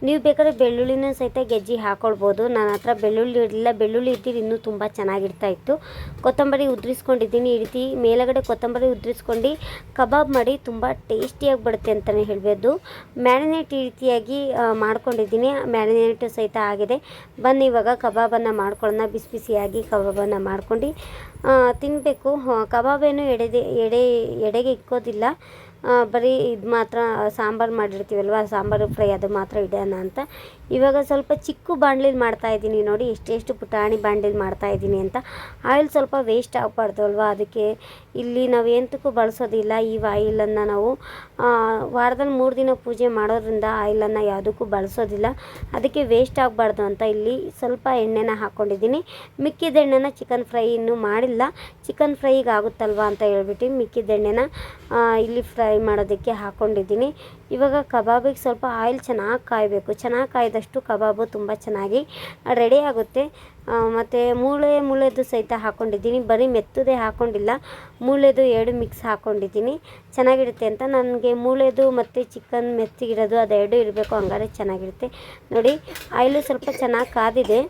ನೀವು ಬೇಕಾದ್ರೆ ಬೆಳ್ಳುಳ್ಳಿನೂ ಸಹಿತ ಗೆಜ್ಜಿ ಹಾಕ್ಕೊಳ್ಬೋದು ನನ್ನ ಹತ್ರ ಬೆಳ್ಳುಳ್ಳಿ ಇರಲಿಲ್ಲ ಬೆಳ್ಳುಳ್ಳಿ ಇದ್ದಿದ್ದು ಇನ್ನೂ ತುಂಬ ಚೆನ್ನಾಗಿರ್ತಾ ಇತ್ತು. ಕೊತ್ತಂಬರಿ ಉದ್ರಿಸ್ಕೊಂಡಿದ್ದೀನಿ. ಈ ರೀತಿ ಮೇಲಗಡೆ ಕೊತ್ತಂಬರಿ ಉದುರಿಸ್ಕೊಂಡು ಕಬಾಬ್ ಮಾಡಿ ತುಂಬ ಟೇಸ್ಟಿಯಾಗಿ ಬರುತ್ತೆ ಅಂತಲೇ ಹೇಳ್ಬೋದು. ಮ್ಯಾರಿನೇಟ್ ಈ ರೀತಿಯಾಗಿ ಮಾಡ್ಕೊಂಡಿದ್ದೀನಿ. ಮ್ಯಾರಿನೇಟ್ ಸಹಿತ ಆಗಿದೆ. ಬನ್ನಿ ಇವಾಗ ಕಬಾಬನ್ನು ಮಾಡ್ಕೊಳ್ಳೋಣ ಬಿಸಿ ಬಿಸಿಯಾಗಿ ಕಬಾಬನ್ನು ಮಾಡ್ಕೊಂಡು ತಿನ್ನಬೇಕು ಕಬಾಬೇನು ಎಡೆದೆ, ಎಡೆ, ಎಡೆಗೆ ಇಕ್ಕೋದಿಲ್ಲ. ಬರೀ ಇದು ಮಾತ್ರ, ಸಾಂಬಾರು ಮಾಡಿರ್ತೀವಲ್ವ, ಸಾಂಬಾರು ಫ್ರೈ ಅದು ಮಾತ್ರ ಇಡೋಣ ಅಂತ ಇವಾಗ ಸ್ವಲ್ಪ ಚಿಕ್ಕ ಮಾಡ್ತಾ ಇದ್ದೀನಿ ನೋಡಿ ಎಷ್ಟೆಷ್ಟು ಪುಟಾಣಿ ಬಾಣಲಿಲಿ ಮಾಡ್ತಾ ಇದ್ದೀನಿ ಅಂತ. ಆಯಿಲ್ ಸ್ವಲ್ಪ ವೇಸ್ಟ್ ಆಗಬಾರ್ದು ಅಲ್ವಾ? ಅದಕ್ಕೆ ಇಲ್ಲಿ ನಾವು ಎಂತಕ್ಕೂ ಬಳಸೋದಿಲ್ಲ ಈ ಆಯಿಲನ್ನು ನಾವು. ವಾರದಲ್ಲಿ ಮೂರು ದಿನ ಪೂಜೆ ಮಾಡೋದ್ರಿಂದ ಆಯಿಲನ್ನು ಯಾವುದಕ್ಕೂ ಬಳಸೋದಿಲ್ಲ. ಅದಕ್ಕೆ ವೇಸ್ಟ್ ಆಗಬಾರ್ದು ಅಂತ ಇಲ್ಲಿ ಸ್ವಲ್ಪ ಎಣ್ಣೆನ ಹಾಕ್ಕೊಂಡಿದ್ದೀನಿ ಮಿಕ್ಕಿದ ಎಣ್ಣೆನ ಚಿಕನ್ ಫ್ರೈ ಇನ್ನೂ ಮಾಡಿಲ್ಲ. ಚಿಕನ್ ಫ್ರೈಗೆ ಆಗುತ್ತಲ್ವಾ ಅಂತ ಹೇಳ್ಬಿಟ್ಟು ಮಿಕ್ಕಿದ ಎಣ್ಣೆನ ಇಲ್ಲಿ ಫ್ರೈ ಮಾಡೋದಕ್ಕೆ ಹಾಕ್ಕೊಂಡಿದ್ದೀನಿ ಇವಾಗ ಕಬಾಬಿಗೆ ಸ್ವಲ್ಪ ಆಯಿಲ್ ಚೆನ್ನಾಗಿ ಕಾಯಬೇಕು. ಚೆನ್ನಾಗಿ ಕಾಯ್ದಷ್ಟು ಕಬಾಬು ತುಂಬ ಚೆನ್ನಾಗಿ ರೆಡಿ ಆಗುತ್ತೆ. ಮತ್ತು ಮೂಳೆ ಮೂಳೆದು ಸಹಿತ ಹಾಕ್ಕೊಂಡಿದ್ದೀನಿ ಬರೀ ಮೆತ್ತದೇ ಹಾಕ್ಕೊಂಡಿಲ್ಲ ಮೂಳೆದು ಎರಡು ಮಿಕ್ಸ್ ಹಾಕ್ಕೊಂಡಿದ್ದೀನಿ ಚೆನ್ನಾಗಿರುತ್ತೆ ಅಂತ ನನಗೆ ಮೂಳೆದು ಮತ್ತು ಚಿಕನ್ ಮೆತ್ತಗಿರೋದು ಅದೆರಡು ಇರಬೇಕು. ಹಂಗಾರೆ ಚೆನ್ನಾಗಿರುತ್ತೆ. ನೋಡಿ, ಆಯಿಲು ಸ್ವಲ್ಪ ಚೆನ್ನಾಗಿ ಕಾದಿದೆ.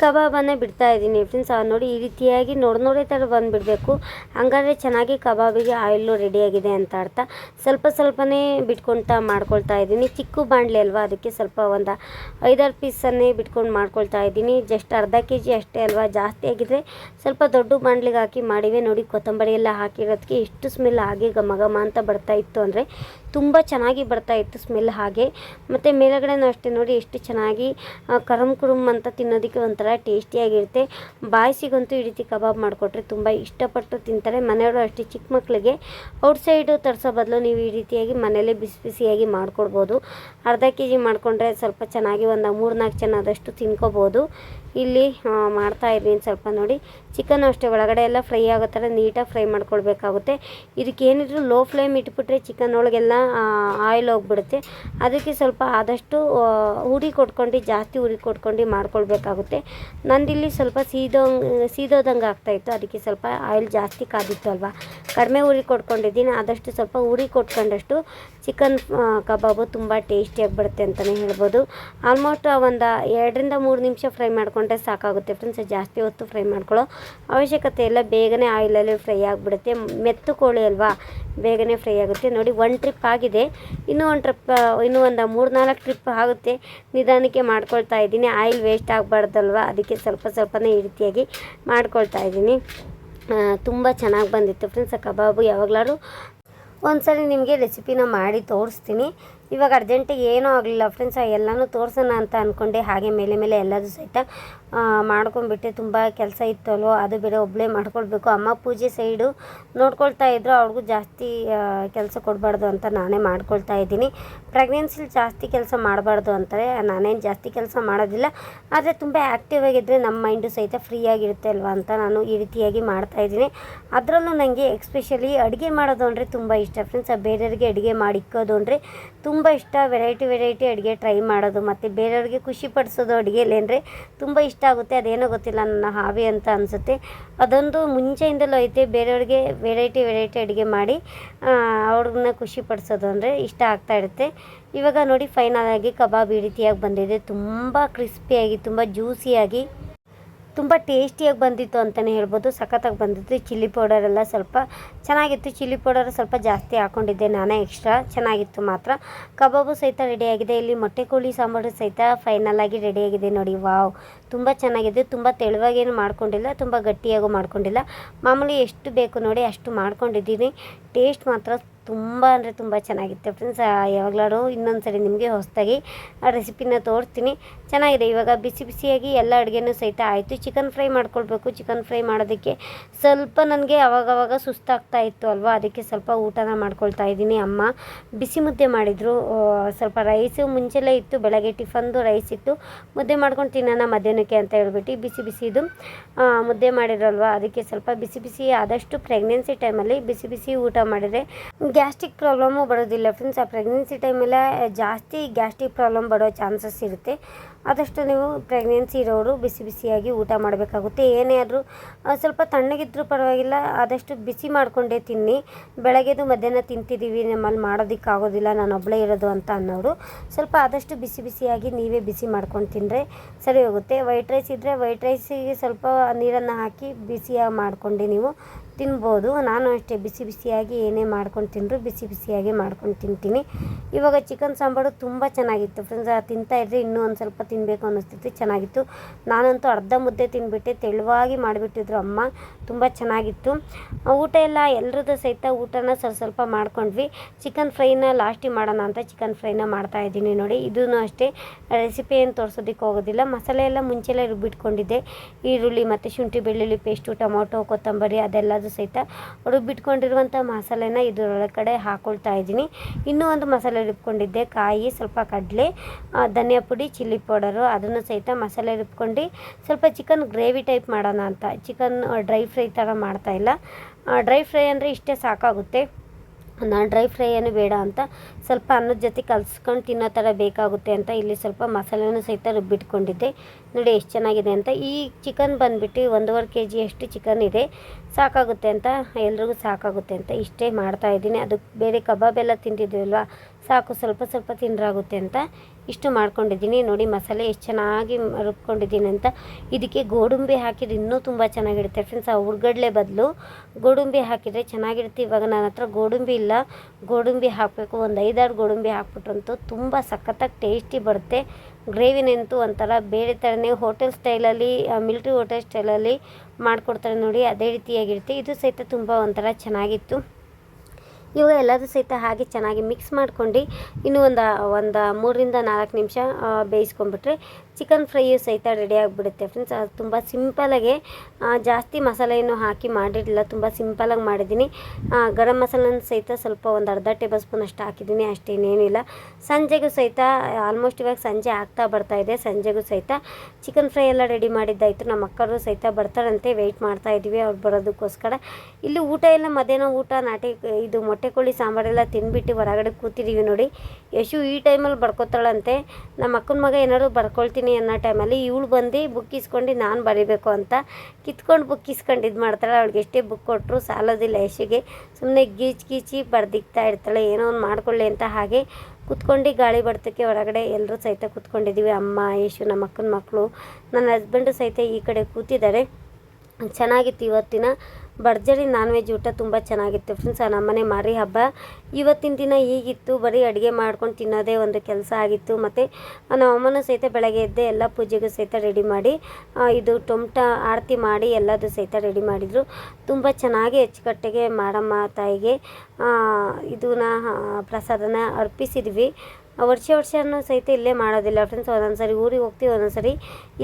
ಕಬಾಬನ್ನು ಬಿಡ್ತಾ ಇದ್ದೀನಿ ಫ್ರೆಂಡ್ಸ್ ನೋಡಿ, ಈ ರೀತಿಯಾಗಿ ನೋಡಿ, ನೋಡೇ ಥರ ಬಂದುಬಿಡಬೇಕು. ಹಂಗಾದ್ರೆ ಚೆನ್ನಾಗಿ ಕಬಾಬಿಗೆ ಆಯಿಲು ರೆಡಿಯಾಗಿದೆ ಅಂತ ಅರ್ಥ. ಸ್ವಲ್ಪ ಸ್ವಲ್ಪನೇ ಬಿಟ್ಕೊಳ್ತಾ ಮಾಡ್ಕೊಳ್ತಾ ಇದ್ದೀನಿ. ಚಿಕ್ಕ ಬಾಣಲೆ ಅಲ್ವಾ, ಅದಕ್ಕೆ ಸ್ವಲ್ಪ ಒಂದು ಐದಾರು ಪೀಸನ್ನೇ ಬಿಟ್ಕೊಂಡು ಮಾಡ್ಕೊಳ್ತಾ ಇದ್ದೀನಿ. ಜಸ್ಟ್ ಅರ್ಧ ಕೆ ಜಿ ಅಷ್ಟೇ ಅಲ್ವಾ, ಜಾಸ್ತಿ ಆಗಿದ್ರೆ ಸ್ವಲ್ಪ ದೊಡ್ಡ ಬಾಣಲೆಗೆ ಹಾಕಿ ಮಾಡಿವೆ. ನೋಡಿ, ಕೊತ್ತಂಬರಿ ಎಲ್ಲ ಹಾಕಿರೋದಕ್ಕೆ ಎಷ್ಟು ಸ್ಮೆಲ್ ಆಗಿ ಘಮ ಘಮ ಅಂತ ಬರ್ತಾ ಇತ್ತು ಅಂದರೆ ತುಂಬ ಚೆನ್ನಾಗಿ ಬರ್ತಾ ಇತ್ತು ಸ್ಮೆಲ್ ಹಾಗೆ. ಮತ್ತು ಮೇಲುಗಡೆನೂ ಅಷ್ಟೇ ನೋಡಿ ಎಷ್ಟು ಚೆನ್ನಾಗಿ ಕರಮ್ ಕುರುಮ್ ಅಂತ ತಿನ್ನೋದಕ್ಕೆ ಒಂಥರ ಟೇಸ್ಟಿಯಾಗಿರುತ್ತೆ ಬಾಯ್ಸಿಗಂತೂ ಈ ರೀತಿ ಕಬಾಬ್ ಮಾಡಿಕೊಟ್ರೆ ತುಂಬ ಇಷ್ಟಪಟ್ಟು ತಿಂತಾರೆ. ಮನೆಯವರು ಅಷ್ಟೇ ಚಿಕ್ಕ ಮಕ್ಕಳಿಗೆ ಔಟ್ಸೈಡು ತರಿಸೋ ಬದಲು ನೀವು ಈ ರೀತಿಯಾಗಿ ಮನೆಯಲ್ಲೇ ಬಿಸಿ ಬಿಸಿಯಾಗಿ ಮಾಡಿಕೊಡ್ಬೋದು. ಅರ್ಧ ಕೆ ಜಿ ಮಾಡಿಕೊಂಡ್ರೆ ಸ್ವಲ್ಪ ಚೆನ್ನಾಗಿ ಒಂದು ಮೂರು ನಾಲ್ಕು ಜನ ಆದಷ್ಟು ತಿನ್ಕೋಬೋದು. ಇಲ್ಲಿ ಮಾಡ್ತಾ ಇದ್ದೀನಿ ಸ್ವಲ್ಪ ನೋಡಿ. ಚಿಕನ್ ಅಷ್ಟೇ, ಒಳಗಡೆ ಎಲ್ಲ ಫ್ರೈ ಆಗೋ ಥರ ನೀಟಾಗಿ ಫ್ರೈ ಮಾಡ್ಕೊಳ್ಬೇಕಾಗುತ್ತೆ. ಇದಕ್ಕೆ ಏನಿದ್ರು ಲೋ ಫ್ಲೇಮ್ ಇಟ್ಬಿಟ್ರೆ ಚಿಕನ್ ಒಳಗೆಲ್ಲ ಆಯಿಲ್ ಹೋಗ್ಬಿಡುತ್ತೆ. ಅದಕ್ಕೆ ಸ್ವಲ್ಪ ಆದಷ್ಟು ಉರಿ ಕೊಟ್ಕೊಂಡು, ಜಾಸ್ತಿ ಉರಿ ಕೊಟ್ಕೊಂಡು ಮಾಡ್ಕೊಳ್ಬೇಕಾಗುತ್ತೆ. ನಂದಿಲ್ಲಿ ಸ್ವಲ್ಪ ಸೀದೋ ಸೀದೋದಂಗೆ ಆಗ್ತಾಯಿತ್ತು ಅದಕ್ಕೆ ಸ್ವಲ್ಪ ಆಯಿಲ್ ಜಾಸ್ತಿ ಕಾದಿತ್ತು ಅಲ್ವಾ. ಕಡಿಮೆ ಉರಿ ಕೊಟ್ಕೊಂಡಿದ್ದೀನಿ. ಆದಷ್ಟು ಸ್ವಲ್ಪ ಉರಿ ಕೊಟ್ಕೊಂಡಷ್ಟು ಚಿಕನ್ ಕಬಾಬು ತುಂಬ ಟೇಸ್ಟಿಯಾಗಿ ಬರುತ್ತೆ ಅಂತಲೇ ಹೇಳ್ಬೋದು. ಆಲ್ಮೋಸ್ಟ್ ಒಂದು ಎರಡರಿಂದ ಮೂರು ನಿಮಿಷ ಫ್ರೈ ಮಾಡಿಕೊಂಡ್ರೆ ಸಾಕಾಗುತ್ತೆ ಫ್ರೆಂಡ್ಸ್ ಜಾಸ್ತಿ ಹೊತ್ತು ಫ್ರೈ ಮಾಡ್ಕೊಳ್ಳೋ ಅವಶ್ಯಕತೆ ಇಲ್ಲ. ಬೇಗನೆ ಆಯಿಲಲ್ಲಿ ಫ್ರೈ ಆಗಿಬಿಡುತ್ತೆ. ಮೆತ್ತು ಕೋಳಿ ಅಲ್ವಾ? ಬೇಗನೆ ಫ್ರೈ ಆಗುತ್ತೆ. ನೋಡಿ ಒನ್ ಟ್ರಿಪ್ ಆಗಿದೆ. ಇನ್ನೂ ಒಂದು ಟ್ರಿಪ್ ಇನ್ನೂ ಒಂದು ಮೂರು ನಾಲ್ಕು ಟ್ರಿಪ್ ಆಗುತ್ತೆ. ನಿಧಾನಕ್ಕೆ ಮಾಡ್ಕೊಳ್ತಾ ಇದ್ದೀನಿ. ಆಯಿಲ್ ವೇಸ್ಟ್ ಆಗಬಾರ್ದಲ್ವ? ಅದಕ್ಕೆ ಸ್ವಲ್ಪ ಸ್ವಲ್ಪನೇ ಈ ರೀತಿಯಾಗಿ ಮಾಡ್ಕೊಳ್ತಾ ಇದ್ದೀನಿ. ತುಂಬ ಚೆನ್ನಾಗಿ ಬಂದಿತ್ತು ಫ್ರೆಂಡ್ಸ್ ಕಬಾಬು ಯಾವಾಗಲಾದ್ರೂ ಒಂದ್ಸರಿ ನಿಮಗೆ ರೆಸಿಪಿನ ಮಾಡಿ ತೋರಿಸ್ತೀನಿ. ಇವಾಗ ಅರ್ಜೆಂಟಿಗೆ ಏನೂ ಆಗಲಿಲ್ಲ. ಫ್ರೆಂಡ್ಸ್ ಎಲ್ಲನೂ ತೋರಿಸೋಣ ಅಂತ ಅಂದ್ಕೊಂಡೆ ಹಾಗೆ ಮೇಲೆ ಮೇಲೆ ಎಲ್ಲದೂ ಸಹಿತ ಮಾಡ್ಕೊಂಡ್ಬಿಟ್ಟೆ. ತುಂಬ ಕೆಲಸ ಇತ್ತು ಅಲ್ವೋ ಅದು ಬೇರೆ ಒಬ್ಬಳೇ ಮಾಡ್ಕೊಳ್ಬೇಕು. ಅಮ್ಮ ಪೂಜೆ ಸೈಡು ನೋಡ್ಕೊಳ್ತಾ ಇದ್ರು. ಅವ್ರಿಗೂ ಜಾಸ್ತಿ ಕೆಲಸ ಕೊಡಬಾರ್ದು ಅಂತ ನಾನೇ ಮಾಡ್ಕೊಳ್ತಾ ಇದ್ದೀನಿ. ಪ್ರೆಗ್ನೆನ್ಸಿಲಿ ಜಾಸ್ತಿ ಕೆಲಸ ಮಾಡಬಾರ್ದು ಅಂತಾರೆ. ನಾನೇನು ಜಾಸ್ತಿ ಕೆಲಸ ಮಾಡೋದಿಲ್ಲ. ಆದರೆ ತುಂಬ ಆ್ಯಕ್ಟಿವ್ ಆಗಿದ್ದರೆ ನಮ್ಮ ಮೈಂಡು ಸಹಿತ ಫ್ರೀ ಆಗಿರುತ್ತೆ ಅಲ್ವಾ ಅಂತ ನಾನು ಈ ರೀತಿಯಾಗಿ ಮಾಡ್ತಾ ಇದ್ದೀನಿ. ಅದರಲ್ಲೂ ನನಗೆ ಎಕ್ಸ್ಪೆಷಲಿ ಅಡುಗೆ ಮಾಡೋದು ಅಂದರೆ ತುಂಬ ಇಷ್ಟ. ಫ್ರೆಂಡ್ಸ್ ಬೇರೆಯವ್ರಿಗೆ ಅಡುಗೆ ಮಾಡಿಕ್ಕೋದು ಅಂದರೆ ಇಷ್ಟ ವೆರೈಟಿ ವೆರೈಟಿ ಅಡುಗೆ ಟ್ರೈ ಮಾಡೋದು, ಮತ್ತು ಬೇರೆಯವ್ರಿಗೆ ಖುಷಿ ಪಡಿಸೋದು ಅಡುಗೆಯಲ್ಲಿ ಅಂದರೆ ತುಂಬ ಇಷ್ಟ ಆಗುತ್ತೆ. ಅದೇನೋ ಗೊತ್ತಿಲ್ಲ, ನನ್ನ ಹಾವಿ ಅಂತ ಅನಿಸುತ್ತೆ. ಅದೊಂದು ಮುಂಚೆಯಿಂದಲೂ ಐತೆ. ಬೇರೆಯವ್ರಿಗೆ ವೆರೈಟಿ ವೆರೈಟಿ ಅಡುಗೆ ಮಾಡಿ ಅವ್ರನ್ನ ಖುಷಿ ಪಡಿಸೋದು ಅಂದರೆ ಇಷ್ಟ ಆಗ್ತಾ ಇರುತ್ತೆ. ಇವಾಗ ನೋಡಿ ಫೈನಲ್ ಆಗಿ ಕಬಾಬ್ ಈ ರೀತಿಯಾಗಿ ಬಂದಿದೆ. ತುಂಬ ಕ್ರಿಸ್ಪಿಯಾಗಿ ತುಂಬ ಜ್ಯೂಸಿಯಾಗಿ ತುಂಬ ಟೇಸ್ಟಿಯಾಗಿ ಬಂದಿತ್ತು ಅಂತಲೇ ಹೇಳ್ಬೋದು. ಸಖತ್ತಾಗಿ ಬಂದಿತ್ತು. ಚಿಲ್ಲಿ ಪೌಡರ್ ಎಲ್ಲ ಸ್ವಲ್ಪ ಚೆನ್ನಾಗಿತ್ತು. ಚಿಲ್ಲಿ ಪೌಡರ್ ಸ್ವಲ್ಪ ಜಾಸ್ತಿ ಹಾಕ್ಕೊಂಡಿದ್ದೆ ನಾನೇ ಎಕ್ಸ್ಟ್ರಾ. ಚೆನ್ನಾಗಿತ್ತು ಮಾತ್ರ. ಕಬಾಬು ಸಹಿತ ರೆಡಿಯಾಗಿದೆ ಇಲ್ಲಿ ಮೊಟ್ಟೆ ಕೋಳಿ ಸಾಂಬಾರು ಸಹಿತ ಫೈನಲ್ ಆಗಿ ರೆಡಿಯಾಗಿದೆ ನೋಡಿ. ವಾವ್. ತುಂಬ ಚೆನ್ನಾಗಿದೆ, ತುಂಬ ತೆಳುವಾಗೇನು ಮಾಡ್ಕೊಂಡಿಲ್ಲ, ತುಂಬ ಗಟ್ಟಿಯಾಗೂ ಮಾಡ್ಕೊಂಡಿಲ್ಲ. ಮಾಮೂಲಿ ಎಷ್ಟು ಬೇಕು ನೋಡಿ ಅಷ್ಟು ಮಾಡ್ಕೊಂಡಿದ್ದೀನಿ. ಟೇಸ್ಟ್ ಮಾತ್ರ ತುಂಬ ಅಂದರೆ ತುಂಬ ಚೆನ್ನಾಗಿತ್ತು ಫ್ರೆಂಡ್ಸ್. ಯಾವಾಗಲಾರು ಇನ್ನೊಂದು ಸರಿ ನಿಮಗೆ ಹೊಸದಾಗಿ ಆ ರೆಸಿಪಿನ ತೋರಿಸ್ತೀನಿ. ಚೆನ್ನಾಗಿದೆ. ಇವಾಗ ಬಿಸಿ ಬಿಸಿಯಾಗಿ ಎಲ್ಲ ಅಡುಗೆನೂ ಸಹಿತ ಆಯಿತು. ಚಿಕನ್ ಫ್ರೈ ಮಾಡ್ಕೊಳ್ಬೇಕು. ಚಿಕನ್ ಫ್ರೈ ಮಾಡೋದಕ್ಕೆ ಸ್ವಲ್ಪ ನನಗೆ ಅವಾಗವಾಗ ಸುಸ್ತಾಗ್ತಾ ಇತ್ತು ಅಲ್ವಾ? ಅದಕ್ಕೆ ಸ್ವಲ್ಪ ಊಟನ ಮಾಡ್ಕೊಳ್ತಾ ಇದ್ದೀನಿ ಅಮ್ಮ. ಬಿಸಿ ಮುದ್ದೆ ಮಾಡಿದರು. ಸ್ವಲ್ಪ ರೈಸು ಮುಂಚೆಲೇ ಇತ್ತು. ಬೆಳಗ್ಗೆ ಟಿಫನ್ದು ರೈಸ್ ಇತ್ತು. ಮುದ್ದೆ ಮಾಡ್ಕೊಂಡು ತಿನ್ನೋಣ ಮಧ್ಯಾಹ್ನಕ್ಕೆ ಅಂತ ಹೇಳ್ಬಿಟ್ಟು ಬಿಸಿ ಬಿಸಿದು ಮುದ್ದೆ ಮಾಡಿರಲ್ವ? ಅದಕ್ಕೆ ಸ್ವಲ್ಪ ಬಿಸಿ ಬಿಸಿ ಆದಷ್ಟು ಪ್ರೆಗ್ನೆನ್ಸಿ ಟೈಮಲ್ಲಿ ಬಿಸಿ ಬಿಸಿ ಊಟ ಮಾಡಿದರೆ ಗ್ಯಾಸ್ಟ್ರಿಕ್ ಪ್ರಾಬ್ಲಮ್ಮು ಬರೋದಿಲ್ಲ ಫ್ರೆಂಡ್ಸ್ ಆ ಪ್ರೆಗ್ನೆನ್ಸಿ ಟೈಮಲ್ಲೇ ಜಾಸ್ತಿ ಗ್ಯಾಸ್ಟ್ರಿಕ್ ಪ್ರಾಬ್ಲಮ್ ಬರೋ ಚಾನ್ಸಸ್ ಇರುತ್ತೆ. ಆದಷ್ಟು ನೀವು ಪ್ರೆಗ್ನೆನ್ಸಿ ಇರೋರು ಬಿಸಿ ಬಿಸಿಯಾಗಿ ಊಟ ಮಾಡಬೇಕಾಗುತ್ತೆ. ಏನೇ ಆದರೂ ಸ್ವಲ್ಪ ತಣ್ಣಗಿದ್ರೂ ಪರವಾಗಿಲ್ಲ, ಆದಷ್ಟು ಬಿಸಿ ಮಾಡಿಕೊಂಡೇ ತಿನ್ನಿ. ಬೆಳಗ್ಗೆದು ಮಧ್ಯಾಹ್ನ ತಿಂತಿದ್ದೀವಿ, ನಮ್ಮಲ್ಲಿ ಮಾಡೋದಕ್ಕಾಗೋದಿಲ್ಲ, ನಾನು ಒಬ್ಬಳೇ ಇರೋದು ಅಂತ ಅನ್ನೋರು. ಸ್ವಲ್ಪ ಆದಷ್ಟು ಬಿಸಿ ಬಿಸಿಯಾಗಿ ನೀವೇ ಬಿಸಿ ಮಾಡ್ಕೊಂಡು ತಿಂದರೆ ಸರಿ ಹೋಗುತ್ತೆ. ವೈಟ್ ರೈಸ್ ಇದ್ದರೆ ವೈಟ್ ರೈಸಿಗೆ ಸ್ವಲ್ಪ ನೀರನ್ನು ಹಾಕಿ ಬಿಸಿಯಾಗಿ ಮಾಡಿಕೊಂಡು ನೀವು ತಿನ್ಬೋದು. ನಾನು ಅಷ್ಟೇ ಬಿಸಿ ಬಿಸಿಯಾಗಿ ಏನೇ ಮಾಡ್ಕೊಂಡು ತಿಂದರೂ ಬಿಸಿ ಬಿಸಿಯಾಗಿ ಮಾಡ್ಕೊಂಡು ತಿಂತೀನಿ. ಇವಾಗ ಚಿಕನ್ ಸಾಂಬಾರು ತುಂಬ ಚೆನ್ನಾಗಿತ್ತು. ಫ್ರೆಂಡ್ಸ್ ತಿಂತಾ ಇದ್ದರೆ ಇನ್ನೂ ಒಂದು ಸ್ವಲ್ಪ ತಿನ್ನಬೇಕು ಅನ್ನಿಸ್ತಿತ್ತು. ಚೆನ್ನಾಗಿತ್ತು. ನಾನಂತೂ ಅರ್ಧ ಮುದ್ದೆ ತಿನ್ಬಿಟ್ಟೆ ತೆಳುವಾಗಿ ಮಾಡಿಬಿಟ್ಟಿದ್ರು ಅಮ್ಮ. ತುಂಬ ಚೆನ್ನಾಗಿತ್ತು. ಊಟ ಎಲ್ಲ ಎಲ್ಲರದ್ದು ಸಹಿತ ಊಟನ ಸ್ವಲ್ಪ ಸ್ವಲ್ಪ ಮಾಡ್ಕೊಂಡ್ವಿ. ಚಿಕನ್ ಫ್ರೈನ ಲಾಸ್ಟಿಗೆ ಮಾಡೋಣ ಅಂತ ಚಿಕನ್ ಫ್ರೈನ ಮಾಡ್ತಾ ಇದ್ದೀನಿ ನೋಡಿ. ಇದೂ ಅಷ್ಟೇ. ರೆಸಿಪಿ ಏನು ತೋರಿಸೋದಕ್ಕೆ ಹೋಗೋದಿಲ್ಲ. ಮಸಾಲೆ ಎಲ್ಲ ಮುಂಚೆಲ್ಲ ರುಬ್ಬಿಟ್ಕೊಂಡಿದ್ದೆ. ಈರುಳ್ಳಿ ಮತ್ತು ಶುಂಠಿ ಬೆಳ್ಳುಳ್ಳಿ ಪೇಸ್ಟು, ಟೊಮೊಟೊ, ಕೊತ್ತಂಬರಿ ಅದೆಲ್ಲದು ಸಹಿತ ರುಬ್ಬಿಟ್ಕೊಂಡಿರುವಂಥ ಮಸಾಲೆನ ಇದರೊಳಗಡೆ ಹಾಕೊಳ್ತಾ ಇದ್ದೀನಿ. ಇನ್ನೂ ಒಂದು ಮಸಾಲೆ ರುಬ್ಕೊಂಡಿದ್ದೆ, ಕಾಯಿ, ಸ್ವಲ್ಪ ಕಡಲೆ ಧನಿಯಾ ಪುಡಿ, ಚಿಲ್ಲಿ ಪೌಡರು, ಅದನ್ನು ಸಹಿತ ಮಸಾಲೆ ರುಬ್ಕೊಂಡು ಸ್ವಲ್ಪ ಚಿಕನ್ ಗ್ರೇವಿ ಟೈಪ್ ಮಾಡೋಣ ಅಂತ. ಚಿಕನ್ ಡ್ರೈ ಫ್ರೈ ಥರ ಮಾಡ್ತಾಯಿಲ್ಲ ಡ್ರೈ ಫ್ರೈ ಅಂದರೆ ಇಷ್ಟೇ ಸಾಕಾಗುತ್ತೆ. ನಾನು ಡ್ರೈ ಫ್ರೈ ಏನು ಬೇಡ ಅಂತ ಸ್ವಲ್ಪ ಅನ್ನದ ಜೊತೆ ಕಲ್ಸ್ಕೊಂಡು ತಿನ್ನೋ ಥರ ಬೇಕಾಗುತ್ತೆ ಅಂತ ಇಲ್ಲಿ ಸ್ವಲ್ಪ ಮಸಾಲೆನೂ ಸಹಿತ ರುಬ್ಬಿಟ್ಕೊಂಡಿದ್ದೆ. ನೋಡಿ ಎಷ್ಟು ಚೆನ್ನಾಗಿದೆ ಅಂತ. ಈ ಚಿಕನ್ ಬಂದುಬಿಟ್ಟು ಒಂದೂವರೆ ಕೆ ಜಿಯಷ್ಟು ಚಿಕನ್ ಇದೆ. ಸಾಕಾಗುತ್ತೆ ಅಂತ ಎಲ್ರಿಗೂ ಸಾಕಾಗುತ್ತೆ ಅಂತ ಇಷ್ಟೇ ಮಾಡ್ತಾಯಿದ್ದೀನಿ ಅದಕ್ಕೆ ಬೇರೆ ಕಬಾಬ್ ಎಲ್ಲ ತಿಂದಿದ್ದೀವಲ್ವ, ಸಾಕು, ಸ್ವಲ್ಪ ಸ್ವಲ್ಪ ತಿಂದ್ರಾಗುತ್ತೆ ಅಂತ ಇಷ್ಟು ಮಾಡ್ಕೊಂಡಿದ್ದೀನಿ. ನೋಡಿ ಮಸಾಲೆ ಎಷ್ಟು ಚೆನ್ನಾಗಿ ರುಬ್ಕೊಂಡಿದ್ದೀನಿ ಅಂತ. ಇದಕ್ಕೆ ಗೋಡಂಬಿ ಹಾಕಿದ್ರೆ ಇನ್ನೂ ತುಂಬ ಚೆನ್ನಾಗಿರುತ್ತೆ ಫ್ರೆಂಡ್ಸ್. ಆ ಹುರ್ಗಡ್ಲೆ ಬದಲು ಗೋಡಂಬಿ ಹಾಕಿದರೆ ಚೆನ್ನಾಗಿರುತ್ತೆ. ಇವಾಗ ನನ್ನ ಹತ್ರ ಗೋಡಂಬಿ ಇಲ್ಲ. ಗೋಡಂಬಿ ಹಾಕಬೇಕು. ಒಂದು ಐದಾರು ಗೋಡಂಬಿ ಹಾಕ್ಬಿಟ್ರಂತೂ ತುಂಬ ಸಖತ್ತಾಗಿ ಟೇಸ್ಟಿ ಬರುತ್ತೆ. ಗ್ರೇವಿನಂತೂ ಒಂಥರ ಬೇರೆ ಥರನೇ ಹೋಟೆಲ್ ಸ್ಟೈಲಲ್ಲಿ ಮಿಲ್ಟ್ರಿ ಹೋಟೆಲ್ ಸ್ಟೈಲಲ್ಲಿ ಮಾಡಿಕೊಡ್ತಾರೆ ನೋಡಿ, ಅದೇ ರೀತಿಯಾಗಿರುತ್ತೆ. ಇದು ಸಹಿತ ತುಂಬ ಒಂಥರ ಚೆನ್ನಾಗಿತ್ತು. ಇವಾಗ ಎಲ್ಲದೂ ಸಹಿತ ಹಾಗೆ ಚೆನ್ನಾಗಿ ಮಿಕ್ಸ್ ಮಾಡ್ಕೊಂಡು, ಇನ್ನೂ ಒಂದು ಒಂದು ಮೂರರಿಂದ ನಾಲ್ಕು ನಿಮಿಷ ಬೇಯಿಸ್ಕೊಂಡ್ಬಿಟ್ರೆ ಚಿಕನ್ ಫ್ರೈಯು ಸಹಿತ ರೆಡಿ ಆಗಿಬಿಡುತ್ತೆ ಫ್ರೆಂಡ್ಸ್ ಅದು ತುಂಬ ಸಿಂಪಲಾಗೆ ಜಾಸ್ತಿ ಮಸಾಲೆಯನ್ನು ಹಾಕಿ ಮಾಡಿರಲಿಲ್ಲ, ತುಂಬ ಸಿಂಪಲಾಗಿ ಮಾಡಿದ್ದೀನಿ. ಗರಂ ಮಸಾಲನ ಸಹಿತ ಸ್ವಲ್ಪ ಒಂದು ಅರ್ಧ ಟೇಬಲ್ ಸ್ಪೂನ್ ಅಷ್ಟು ಹಾಕಿದ್ದೀನಿ ಅಷ್ಟೇನೇನಿಲ್ಲ ಸಂಜೆಗೂ ಸಹಿತ ಆಲ್ಮೋಸ್ಟ್ ಇವಾಗ ಸಂಜೆ ಆಗ್ತಾ ಬರ್ತಾ ಇದೆ. ಸಂಜೆಗೂ ಸಹಿತ ಚಿಕನ್ ಫ್ರೈ ಎಲ್ಲ ರೆಡಿ ಮಾಡಿದ್ದಾಯಿತು. ನಮ್ಮ ಮಕ್ಕಳು ಸಹಿತ ಬರ್ತಾರಂತೆ ವೆಯ್ಟ್ ಮಾಡ್ತಾ ಇದ್ದೀವಿ ಅವ್ರು ಬರೋದಕ್ಕೋಸ್ಕರ. ಇಲ್ಲಿ ಊಟ ಎಲ್ಲ ಮಧ್ಯಾಹ್ನ ಊಟ, ನಾಟಿ, ಇದು ಮೊಟ್ಟೆ ಕೋಳಿ ಸಾಂಬಾರೆಲ್ಲ ತಿನ್ಬಿಟ್ಟು ಹೊರಗಡೆ ಕೂತಿದ್ದೀವಿ ನೋಡಿ. ಯಶು ಈ ಟೈಮಲ್ಲಿ ಬರ್ಕೋತಾಳಂತೆ. ನಮ್ಮ ಅಕ್ಕನ ಮಗ ಏನಾದ್ರು ಬರ್ಕೊಳ್ತೀನಿ ಅನ್ನೋ ಟೈಮಲ್ಲಿ ಇವಳು ಬಂದು ಬುಕ್ ಇಸ್ಕೊಂಡು ನಾನು ಬರಿಬೇಕು ಅಂತ ಕಿತ್ಕೊಂಡು ಬುಕ್ ಇಸ್ಕೊಂಡು ಇದು ಮಾಡ್ತಾಳೆ. ಅವಳಿಗೆ ಎಷ್ಟೇ ಬುಕ್ ಕೊಟ್ಟರು ಸಾಲೋದಿಲ್ಲ ಯಶಿಗೆ. ಸುಮ್ಮನೆ ಗೀಚ್ ಗೀಚಿ ಬರ್ದಿಕ್ತಾ ಇರ್ತಾಳೆ. ಏನೋ ಒಂದು ಮಾಡ್ಕೊಳ್ಳಿ ಅಂತ ಹಾಗೆ ಕುತ್ಕೊಂಡು ಗಾಳಿ ಬರ್ತಕ್ಕೆ ಹೊರಗಡೆ ಎಲ್ಲರೂ ಸಹಿತ ಕುತ್ಕೊಂಡಿದ್ದೀವಿ ಅಮ್ಮ ಯಶು ನಮ್ಮ ಅಕ್ಕನ ಮಕ್ಕಳು, ನನ್ನ ಹಸ್ಬೆಂಡು ಸಹಿತ ಈ ಕಡೆ ಕೂತಿದ್ದಾರೆ. ಚೆನ್ನಾಗಿತ್ತು ಇವತ್ತಿನ ಭರ್ಜರಿ ನಾನ್ ವೆಜ್ ಊಟ ತುಂಬ ಚೆನ್ನಾಗಿತ್ತು ಫ್ರೆಂಡ್ಸ್ ನಮ್ಮನೆ ಮಾರಿ ಹಬ್ಬ. ಇವತ್ತಿನ ದಿನ ಹೀಗಿತ್ತು. ಬರೀ ಅಡುಗೆ ಮಾಡ್ಕೊಂಡು ತಿನ್ನೋದೇ ಒಂದು ಕೆಲಸ ಆಗಿತ್ತು. ಮತ್ತು ನಮ್ಮ ಅಮ್ಮನೂ ಸಹಿತ ಬೆಳಗ್ಗೆ ಎದ್ದೆ ಎಲ್ಲ ಪೂಜೆಗೂ ಸಹಿತ ರೆಡಿ ಮಾಡಿ ಇದು ಟೊಮಟ ಆರತಿ ಮಾಡಿ ಎಲ್ಲದೂ ಸಹಿತ ರೆಡಿ ಮಾಡಿದರು. ತುಂಬ ಚೆನ್ನಾಗಿ ಅಚ್ಚುಕಟ್ಟಿಗೆ ಮಾಡಮ್ಮ ತಾಯಿಗೆ ಇದನ್ನ ಪ್ರಸಾದನ ಅರ್ಪಿಸಿದ್ವಿ. ವರ್ಷ ವರ್ಷವೂ ಸಹಿತ ಇಲ್ಲೇ ಮಾಡೋದಿಲ್ಲ. ಫ್ರೆಂಡ್ಸ್ ಒಂದೊಂದು ಸರಿ ಊರಿಗೆ ಹೋಗ್ತೀವಿ ಒಂದೊಂದು ಸರಿ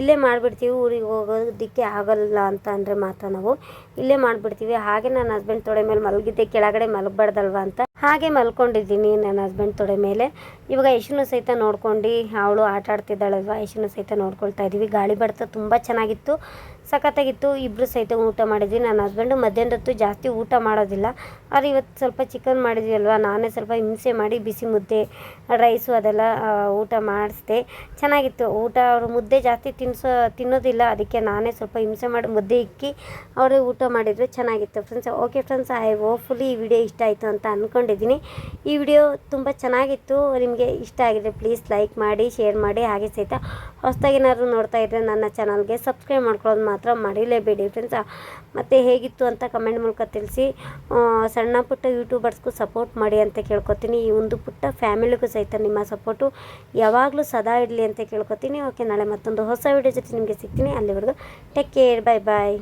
ಇಲ್ಲೇ ಮಾಡಿಬಿಡ್ತೀವಿ. ಊರಿಗೆ ಹೋಗೋದಕ್ಕೆ ಆಗಲ್ಲ ಅಂತ ಅಂದರೆ ಮಾತ್ರ ನಾವು ಇಲ್ಲೇ ಮಾಡಿಬಿಡ್ತೀವಿ. ಹಾಗೆ ನನ್ನ ಹಸ್ಬೆಂಡ್ ತೊಡೆ ಮೇಲೆ ಮಲಗಿದ್ದೆ, ಕೆಳಗಡೆ ಮಲಗಬಾರ್ದಲ್ವ ಅಂತ ಹಾಗೆ ಮಲ್ಕೊಂಡಿದ್ದೀನಿ ನನ್ನ ಹಸ್ಬೆಂಡ್ ತೊಡೆ ಮೇಲೆ. ಇವಾಗ ಯಶುನು ಸಹಿತ ನೋಡ್ಕೊಂಡು ಅವಳು ಆಟ ಆಡ್ತಿದ್ದಾಳಲ್ವ? ಯಶುನು ಸಹಿತ ನೋಡ್ಕೊಳ್ತಾ ಇದ್ದೀವಿ ಗಾಳಿ ಬಡ್ತ ತುಂಬ ಚೆನ್ನಾಗಿತ್ತು. ಸಖತ್ತಾಗಿತ್ತು. ಇಬ್ಬರು ಸಹಿತ ಊಟ ಮಾಡಿದ್ವಿ. ನನ್ನ ಹಸ್ಬೆಂಡು ಮಧ್ಯಾಹ್ನದೊತ್ತು ಜಾಸ್ತಿ ಊಟ ಮಾಡೋದಿಲ್ಲ. ಆದರೆ ಇವತ್ತು ಸ್ವಲ್ಪ ಚಿಕನ್ ಮಾಡಿದ್ವಿ ಅಲ್ವಾ ನಾನೇ ಸ್ವಲ್ಪ ಹಿಂಸೆ ಮಾಡಿ ಬಿಸಿ ಮುದ್ದೆ ರೈಸು ಅದೆಲ್ಲ ಊಟ ಮಾಡಿಸ್ದೆ. ಚೆನ್ನಾಗಿತ್ತು. ಊಟ ಅವರು ಮುದ್ದೆ ಜಾಸ್ತಿ ತಿನ್ನಿಸೋ ತಿನ್ನೋದಿಲ್ಲ. ಅದಕ್ಕೆ ನಾನೇ ಸ್ವಲ್ಪ ಹಿಂಸೆ ಮಾಡಿ ಮುದ್ದೆ ಇಕ್ಕಿ ಅವರೇ ಊಟ ಮಾಡಿದ್ರು. ಚೆನ್ನಾಗಿತ್ತು friends okay friends I hopefully ಈ ವಿಡಿಯೋ ಇಷ್ಟ ಆಯಿತು ಅಂತ ಅಂದ್ಕೊಂಡಿದ್ದೀನಿ ಈ ವಿಡಿಯೋ ತುಂಬ ಚೆನ್ನಾಗಿತ್ತು. ನಿಮಗೆ ಇಷ್ಟ ಆಗಿದೆ ಪ್ಲೀಸ್ ಲೈಕ್ ಮಾಡಿ ಶೇರ್ ಮಾಡಿ, ಹಾಗೆ ಸಹಿತ ಏನಾದರೂ ನೋಡ್ತಾ ಇದ್ದರೆ ನನ್ನ ಚಾನಲ್ಗೆ ಸಬ್ಸ್ಕ್ರೈಬ್ ಮಾಡ್ಕೊಳ್ಳೋದು ಮಾತ್ರ ಮರೀಲೇಬೇಡಿ ಫ್ರೆಂಡ್ಸ್ ಮತ್ತು ಹೇಗಿತ್ತು ಅಂತ ಕಮೆಂಟ್ ಮೂಲಕ ತಿಳಿಸಿ. ಸಣ್ಣ ಪುಟ್ಟ ಯೂಟ್ಯೂಬರ್ಸ್ಗೂ ಸಪೋರ್ಟ್ ಮಾಡಿ ಅಂತ ಕೇಳ್ಕೊತೀನಿ. ಈ ಒಂದು ಪುಟ್ಟ ಫ್ಯಾಮಿಲಿಗೂ ಸಹಿತ ನಿಮ್ಮ ಸಪೋರ್ಟು ಯಾವಾಗಲೂ ಸದಾ ಇರಲಿ ಅಂತ ಕೇಳ್ಕೊತೀನಿ. ಓಕೆ ನಾಳೆ ಮತ್ತೊಂದು ಹೊಸ ವಿಡಿಯೋ ಜೊತೆ ನಿಮಗೆ ಸಿಗ್ತೀನಿ. ಅಲ್ಲಿವರೆಗೂ ಟೇಕ್ ಕೇರ್ ಬೈ ಬಾಯ್